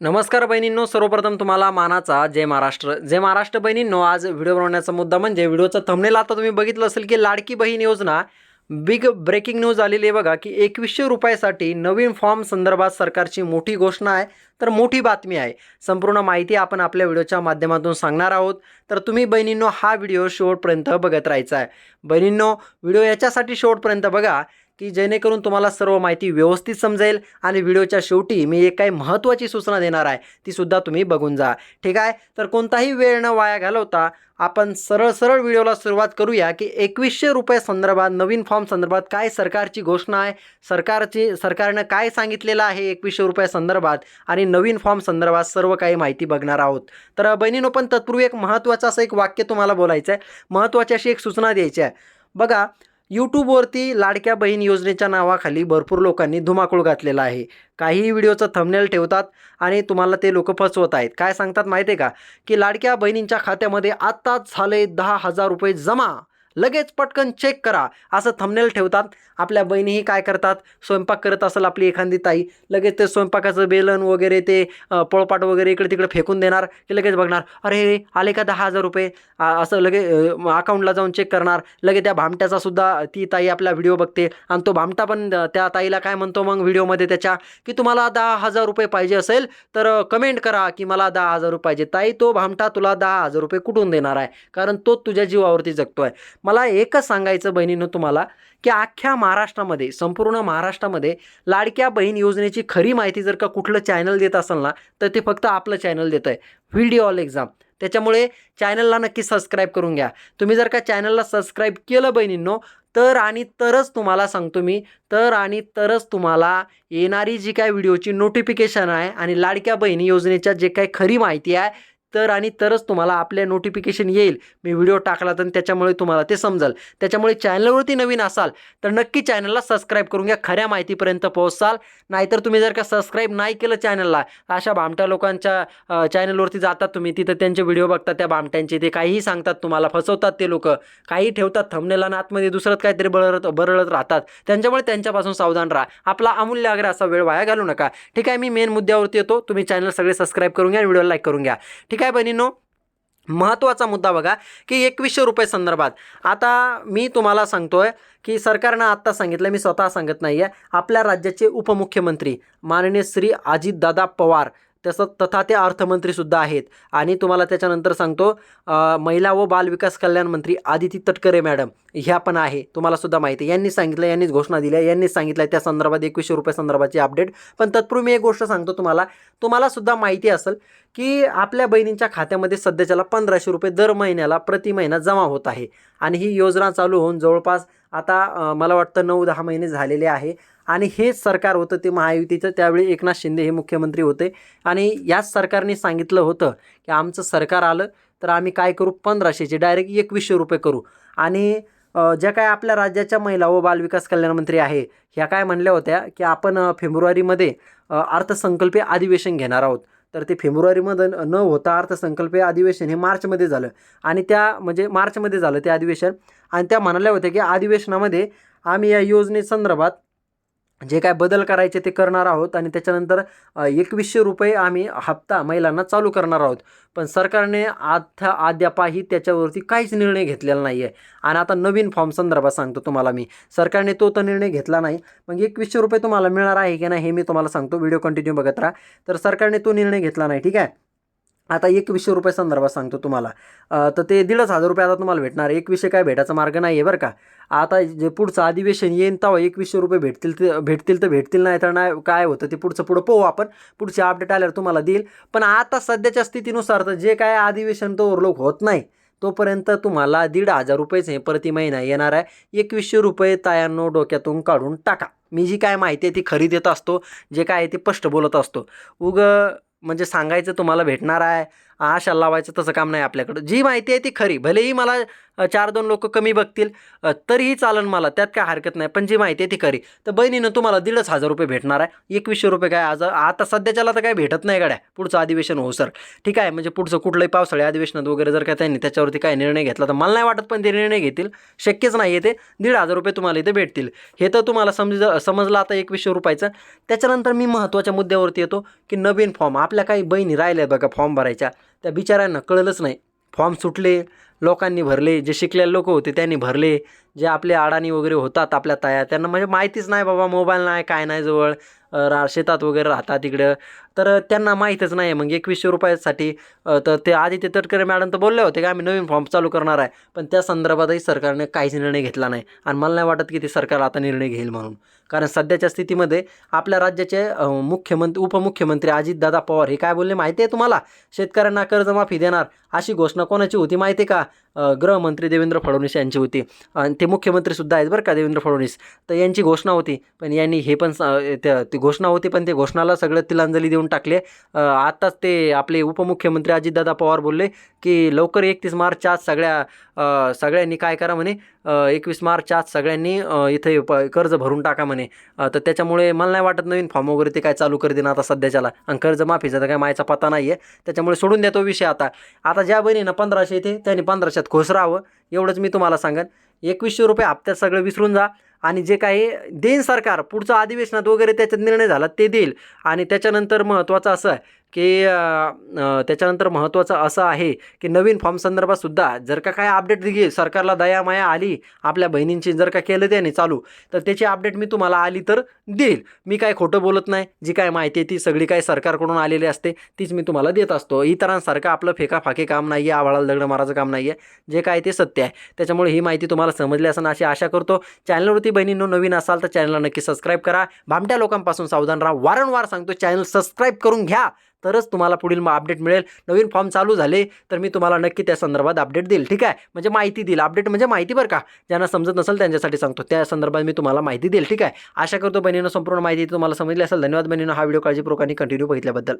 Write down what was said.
नमस्कार बहिणींनो सर्वप्रथम तुम्हाला मानाचा जय महाराष्ट्र. जय महाराष्ट्र बहिणींनो आज व्हिडिओ बनवण्याचा मुद्दा म्हणजे व्हिडिओचा थंबनेल आता तुम्ही बघितलं असेल की लाडकी बहीण योजना बिग ब्रेकिंग न्यूज आलेली आहे बघा की एकवीसशे रुपयासाठी नवीन फॉर्म संदर्भात सरकारची मोठी घोषणा आहे. तर मोठी बातमी आहे. संपूर्ण माहिती आपण आपल्या व्हिडिओच्या माध्यमातून सांगणार आहोत. तर तुम्ही बहिणींनो हा व्हिडिओ शेवटपर्यंत बघत राहायचा आहे. बहिणींनो व्हिडिओ याच्यासाठी शेवटपर्यंत बघा की जेणेकरून तुम्हाला सर्व माहिती व्यवस्थित समजेल आणि व्हिडिओच्या शेवटी मी एक काही महत्त्वाची सूचना देणार आहे ती सुद्धा तुम्ही बघून जा. ठीक आहे? तर कोणताही वेळ न वाया घालवता आपण सरळ सरळ व्हिडिओला सुरुवात करूया की एकवीसशे रुपये संदर्भात नवीन फॉर्म संदर्भात काय सरकारची घोषणा आहे? सरकारची सरकारनं काय सांगितलेलं आहे एकवीसशे रुपये संदर्भात? आणि नवीन फॉर्म संदर्भात सर्व काही माहिती बघणार आहोत. तर बहिणीनो पण तत्पूर्वी एक महत्त्वाचं असं एक वाक्य तुम्हाला बोलायचं आहे महत्त्वाची अशी एक सूचना द्यायची आहे. बघा यूट्यूबवरती लाडक्या बहीण योजनेच्या नावाखाली भरपूर लोकांनी धुमाकूळ घातलेला आहे. काही व्हिडिओचं थंबनेल ठेवतात आणि तुम्हाला ते लोक फसवत आहेत. काय सांगतात माहिती आहे का? की लाडक्या बहिणींच्या खात्यामध्ये आत्ताच झाले दहा हजार रुपये जमा. लगेच पटकन चेक करा. असं थंबनेल ठेवतात. आपल्या बहिणीही काय करतात? स्वयंपाक करत असेल आपली एखादी ताई लगेच ते स्वयंपाकाचं बेलन वगैरे ते पोळपाट वगैरे इकडे तिकडे फेकून देणार की लगेच बघणार अरे आले का दहा हजार रुपये? असं लगे अकाउंटला जाऊन चेक करणार. लगे त्या भामट्याचा सुद्धा ती ताई आपला व्हिडिओ बघते. आणि तो भामटा पण त्या ताईला काय म्हणतो मग व्हिडिओमध्ये त्याच्या की तुम्हाला दहा हजार रुपये पाहिजे असेल तर कमेंट करा की मला दहा हजार रुपये पाहिजे. ताई तो भामटा तुला दहा हजार रुपये कुठून देणार आहे? कारण तो तुझ्या जीवावरती जगतोय. मला एकच सांगायचं बहिणीनं तुम्हाला की अख्ख्या महाराष्ट्रामध्ये संपूर्ण महाराष्ट्रामध्ये लाडक्या बहीण योजनेची खरी माहिती जर का कुठलं चॅनल देत असेल ना तर ते फक्त आपलं चॅनल देतं आहे व्हिडिओ ऑल एक्झाम. त्याच्यामुळे चॅनलला नक्की सबस्क्राईब करून घ्या. तुम्ही जर का चॅनलला सबस्क्राईब केलं बहिणींनो तर आणि तरच तुम्हाला सांगतो मी तर आणि तरच तुम्हाला येणारी जी काय व्हिडिओची नोटिफिकेशन आहे आणि लाडक्या बहिणी योजनेच्या जे काही खरी माहिती आहे तर आणि तरच तुम्हाला आपल्या नोटिफिकेशन येईल. मी व्हिडिओ टाकला तर त्याच्यामुळे तुम्हाला ते समजेल. त्याच्यामुळे चॅनलवरती नवीन असाल तर नक्की चॅनलला सबस्क्राईब करून घ्या. खऱ्या माहितीपर्यंत पोहोचाल. नाहीतर तुम्ही जर का सबस्क्राईब नाही केलं चॅनलला अशा भामट्या लोकांच्या चॅनलवरती जातात तुम्ही. तिथं त्यांचे व्हिडिओ बघतात त्या भामट्यांचे. ते काहीही सांगतात तुम्हाला फसवतात ते लोक. काही ठेवतात थंबनेला आणि आतमध्ये दुसरंच काहीतरी बरळत बरळत राहतात. त्यांच्यामुळे त्यांच्यापासून सावधान राहा. आपला अमूल्य आग्रह असा वेळ वाया घालू नका. ठीक आहे मी मेन मुद्द्यावरती येतो. तुम्ही चॅनल सगळे सबस्क्राईब करून घ्या व्हिडिओ लाईक करून घ्या. ठीक आहे? बहिणींनो? महत्त्वाचा मुद्दा बघा की एकवीसशे रुपये संदर्भात. आता मी तुम्हाला सांगतोय की सरकारनं आत्ता सांगितलं मी स्वतः सांगत नाही आहे आपल्या राज्याचे उपमुख्यमंत्री माननीय श्री अजितदादा पवार तसं तथा ते अर्थमंत्रीसुद्धा आहेत. आणि तुम्हाला त्याच्यानंतर सांगतो महिला व बालविकास कल्याण मंत्री आदिती तटकरे मॅडम ह्या पण आहे. तुम्हाला सुद्धा माहिती आहे. यांनी सांगितलं यांनीच घोषणा दिल्या. यांनीच सांगितलं त्या संदर्भात एकवीसशे रुपये संदर्भाची अपडेट पण तत्पूर्वी मी एक गोष्ट सांगतो तुम्हाला. तुम्हाला सुद्धा माहिती असेल की आपल्या बहिणींच्या खात्यामध्ये सध्याच्याला पंधराशे रुपये दर महिन्याला प्रति महिना जमा होत आहे. आणि ही योजना चालू होऊन जवळपास आता मला वाटतं नऊ दहा महिने झालेले आहे. आणि हेच सरकार होतं ते महायुतीचं. त्यावेळी एकनाथ शिंदे हे मुख्यमंत्री होते. आणि याच सरकारने सांगितलं होतं की आमचं सरकार आलं तर आम्ही काय करू? पंधराशेचे डायरेक्ट एकवीसशे रुपये करू. आणि ज्या काय आपल्या राज्याच्या महिला व बालविकास कल्याण मंत्री आहे ह्या काय म्हणल्या होत्या की आपण फेब्रुवारीमध्ये अर्थसंकल्पीय अधिवेशन घेणार आहोत. तर ते फेब्रुवारीमध्ये न होता अर्थसंकल्पीय अधिवेशन हे मार्चमध्ये झालं. आणि त्या म्हणजे मार्चमध्ये झालं ते अधिवेशन. आणि त्या म्हणाल्या होत्या की अधिवेशनामध्ये आम्ही या योजनेसंदर्भात जे काय बदल करायचे ते करणार आहोत आणि त्याच्यानंतर एकवीसशे रुपये आम्ही हप्ता महिलांना चालू करणार आहोत. पण सरकारने आता अद्यापही त्याच्यावरती काहीच निर्णय घेतलेला नाही आहे आणि आता नवीन फॉर्म संदर्भात सांगतो तुम्हाला मी. सरकारने तो तर निर्णय घेतला नाही. मग एकवीसशे रुपये तुम्हाला मिळणार आहे की नाही हे मी तुम्हाला सांगतो. व्हिडिओ कंटिन्यू बघत राहा. तर सरकारने तो निर्णय घेतला नाही. ठीक आहे? आता एकवीसशे रुपये संदर्भात सांगतो तुम्हाला. तर ते दीडच हजार रुपये आता तुम्हाला भेटणार. एकवीसशे काय भेटायचा मार्ग नाही आहे बरं का. आता जे पुढचं अधिवेशन येईन तेव्हा एकवीसशे रुपये भेटतील ते भेटतील तर भेटतील नाही तर नाही काय होतं ते पुढचं पुढं पाहू आपण. पुढचे अपडेट आल्यावर तुम्हाला देईल. पण आता सध्याच्या स्थितीनुसार तर जे काय अधिवेशन तो लोक होत नाही तोपर्यंत तुम्हाला दीड हजार रुपयेच हे प्रति महिना येणार आहे. एकवीसशे रुपये तायांनो डोक्यातून काढून टाका. मी जी काय माहिती आहे ती खरी देत असतो जे काय आहे ते स्पष्ट बोलत असतो. उग म्हणजे सांगायचं तुम्हाला भेटणार आहे. आशा लावायचं तसं काम नाही आपल्याकडं. जी माहिती आहे ती खरी. भलेही मला चार दोन लोक कमी बघतील तरीही चालन मला त्यात काय हरकत नाही. पण जी माहिती आहे ती खरी. तर बहिणीनं तुम्हाला दीडच हजार रुपये भेटणार आहे. एकवीसशे रुपये काय आज आता सध्याच्याला तर काय भेटत नाही गाड्या. पुढचं अधिवेशन हो सर. ठीक आहे. म्हणजे पुढचं कुठलंही पावसाळी अधिवेशनात वगैरे जर काय त्यांनी त्याच्यावरती काय निर्णय घेतला तर मला नाही वाटत पण ते निर्णय घेतील. शक्यच नाही आहे ते. दीड हजार रुपये तुम्हाला इथे भेटतील. हे तर तुम्हाला समज समजलं आता एकवीसशे रुपयाचं. त्याच्यानंतर मी महत्त्वाच्या मुद्द्यावरती येतो की नवीन फॉर्म. आपल्या काही बहिणी राहिल्या बघा फॉर्म भरायच्या. त्या बिचाऱ्यांना कळलंच नाही. फॉर्म सुटले लोकांनी भरले जे शिकलेले लोक होते त्यांनी भरले जे आपले अडाणी वगैरे होतात आपल्या तया त्यांना म्हणजे माहितीच नाही बाबा मोबाईल नाही काय नाही जवळ रा शेतात वगैरे राहतात तिकडं तर त्यांना माहीतच नाही मग एकवीसशे रुपयासाठी तर ते आदित्य तटकरे मॅडम तर बोलले होते की आम्ही नवीन फॉर्म चालू करणार आहे. पण त्या संदर्भातही सरकारने काहीच निर्णय घेतला नाही. आणि मला नाही वाटत की ते सरकार आता निर्णय घेईल म्हणून. कारण सध्याच्या स्थितीमध्ये आपल्या राज्याचे मुख्यमंत्री उपमुख्यमंत्री अजितदादा पवार हे काय बोलले माहिती आहे तुम्हाला? शेतकऱ्यांना कर्जमाफी देणार अशी घोषणा कोणाची होती माहिती आहे का? गृहमंत्री देवेंद्र फडणवीस यांची होती. आणि ते मुख्यमंत्रीसुद्धा आहेत बरं का देवेंद्र फडणवीस. तर यांची घोषणा होती. पण यांनी हे पण त्या- ती घोषणा होती पण ते घोषणाला सगळं तिलांजली देऊन टाकले. आत्ताच ते आपले उपमुख्यमंत्री अजितदादा पवार बोलले की लवकर एकतीस मार्च आज सगळ्या सगळ्यांनी काय करा म्हणे? एकवीस मार्च आज सगळ्यांनी इथे प कर्ज भरून टाका म्हणे. तर त्याच्यामुळे मला नाही वाटत नवीन फॉर्म वगैरे ते काय चालू करतील आता सध्याच्याला. आणि कर्जमाफीचा तर काय मायचा पत्ता नाही आहे त्याच्यामुळे सोडून देतो विषय आता. आता ज्या बहिणीनं पंधराशे येते त्यांनी पंधराशात खुश राहावं एवढंच मी तुम्हाला सांगेन. एकवीसशे रुपये हप्त्यात सगळं विसरून जा आणि जे काही देईन सरकार पुढचं अधिवेशनात वगैरे त्याच्यात निर्णय झाला ते देईल. आणि त्याच्यानंतर महत्त्वाचं असं आहे की त्याच्यानंतर महत्त्वाचं असं आहे की नवीन फॉर्म संदर्भात सुद्धा जर का काय अपडेट दिली सरकारला दयामाया आली आपल्या बहिणींची जर का केलं त्याने चालू तर त्याची अपडेट मी तुम्हाला आली तर देईल. मी काय खोटं बोलत नाही. जी काय माहिती आहे ती सगळी काय सरकारकडून आलेली असते तीच मी तुम्हाला देत असतो. इतरांसारखं आपलं फेकाफाके काम नाही आहे आवाळाला दगड मारायचं काम नाही आहे जे काय ते सत्य आहे. त्याच्यामुळे ही माहिती तुम्हाला समजली असं अशी आशा करतो. चॅनलवरती बहिणींनो नवीन असाल तर चॅनलला नक्की सबस्क्राईब करा. भामट्या लोकांपासून सावधान राहा. वारंवार सांगतो चॅनल सबस्क्राईब करून घ्या. तरच तुम्हाला पुढील मग अपडेट मिळेल. नवीन फॉर्म चालू झाले तर मी तुम्हाला नक्की त्या संदर्भात अपडेट देईल. ठीक आहे? म्हणजे माहिती देईल. अपडेट म्हणजे माहिती बरं का? ज्यांना समजत नसेल त्यांच्यासाठी सांगतो. त्या संदर्भात मी तुम्हाला माहिती देईल. ठीक आहे? आशा करतो बहिणीनं संपूर्ण माहिती तुम्हाला समजली असेल. धन्यवाद बहिणीनं. हा व्हिडिओ काळजीपूर्वकांनी कंटिन्यू बघितल्याबद्दल.